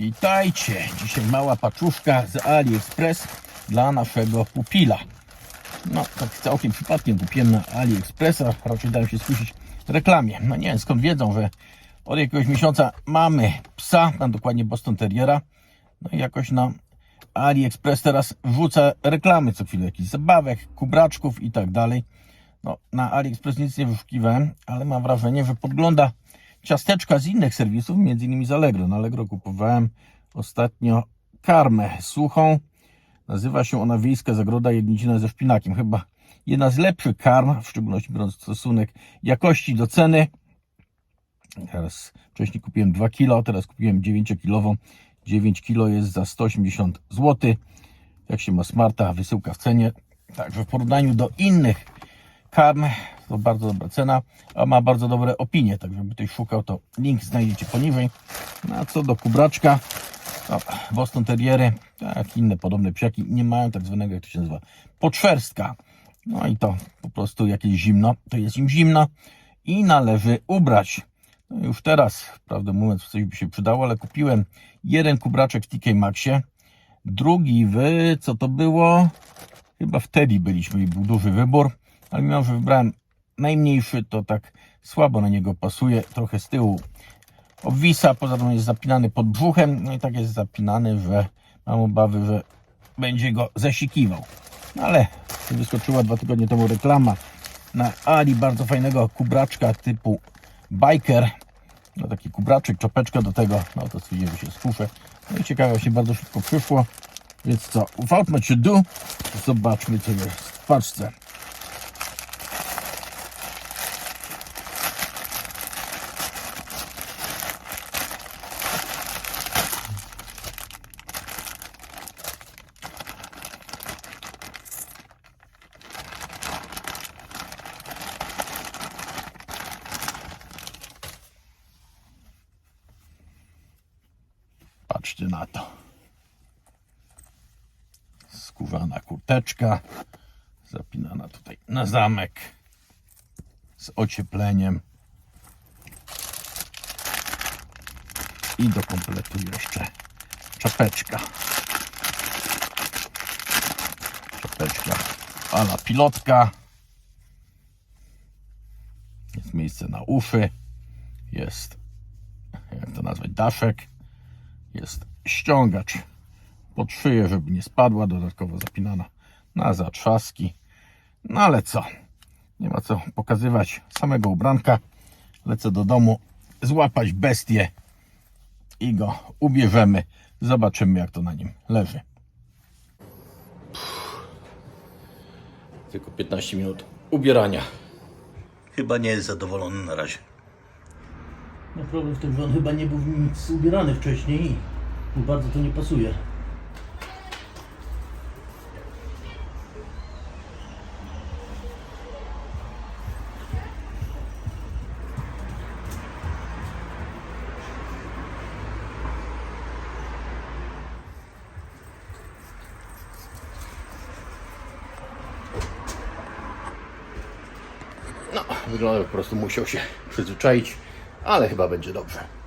Witajcie! Dzisiaj mała paczuszka z AliExpress dla naszego pupila. No, tak całkiem przypadkiem kupiłem na AliExpressa, raczej dałem się skusić reklamie. No nie wiem skąd wiedzą, że od jakiegoś miesiąca mamy psa, tam dokładnie Boston Terriera. No i jakoś na AliExpress teraz wrzuca reklamy co chwilę, jakichś zabawek, kubraczków i tak dalej. No, na AliExpress nic nie wyszukiwałem, ale mam wrażenie, że podgląda ciasteczka z innych serwisów, między innymi z Allegro. Na Allegro kupowałem ostatnio karmę suchą. Nazywa się ona Wiejska Zagroda Jednicina ze szpinakiem. Chyba jedna z lepszych karm, w szczególności biorąc stosunek jakości do ceny. Teraz wcześniej kupiłem 2 kg, teraz kupiłem 9-kilową. 9 kg jest za 180 zł. Jak się ma smarta, wysyłka w cenie. Także w porównaniu do innych karm to bardzo dobra cena, a ma bardzo dobre opinie. Także jakby ktoś szukał, to link znajdziecie poniżej. No, a co do kubraczka, no, Boston Terriery, tak inne podobne psiaki nie mają tak zwanego, jak to się nazywa, poczwerstka. No i to po prostu jakieś zimno, to jest im zimno i należy ubrać. No już teraz, prawdę mówiąc, coś by się przydało, ale kupiłem jeden kubraczek w TK Maxie, drugi w, co to było? Chyba wtedy byliśmy i był duży wybór, ale mimo, że wybrałem najmniejszy, to tak słabo na niego pasuje, trochę z tyłu obwisa, poza tym jest zapinany pod brzuchem, no i tak jest zapinany, że mam obawy, że będzie go zasikiwał. No ale wyskoczyła dwa tygodnie temu reklama na Ali bardzo fajnego kubraczka typu biker. No taki kubraczek, czapeczka do tego, no to stwierdziłem, się skuszę. No i ciekawe się bardzo szybko przyszło. Więc co, without much ado, zobaczmy co jest w paczce. Patrzcie na to. Skórzana kurteczka, zapinana tutaj na zamek z ociepleniem. I do kompletu jeszcze czapeczka. Czapeczka ala pilotka. Jest miejsce na uszy. Jest, jak to nazwać, daszek jest ściągacz pod szyję, żeby nie spadła, dodatkowo zapinana na zatrzaski. No ale co, nie ma co pokazywać samego ubranka. Lecę do domu złapać bestię i go ubierzemy. Zobaczymy jak to na nim leży. Tylko 15 minut ubierania. Chyba nie jest zadowolony na razie. No problem w tym, że on chyba nie był nic ubierany wcześniej i mu bardzo to nie pasuje. No, wygląda po prostu musiał się przyzwyczaić, ale chyba będzie dobrze.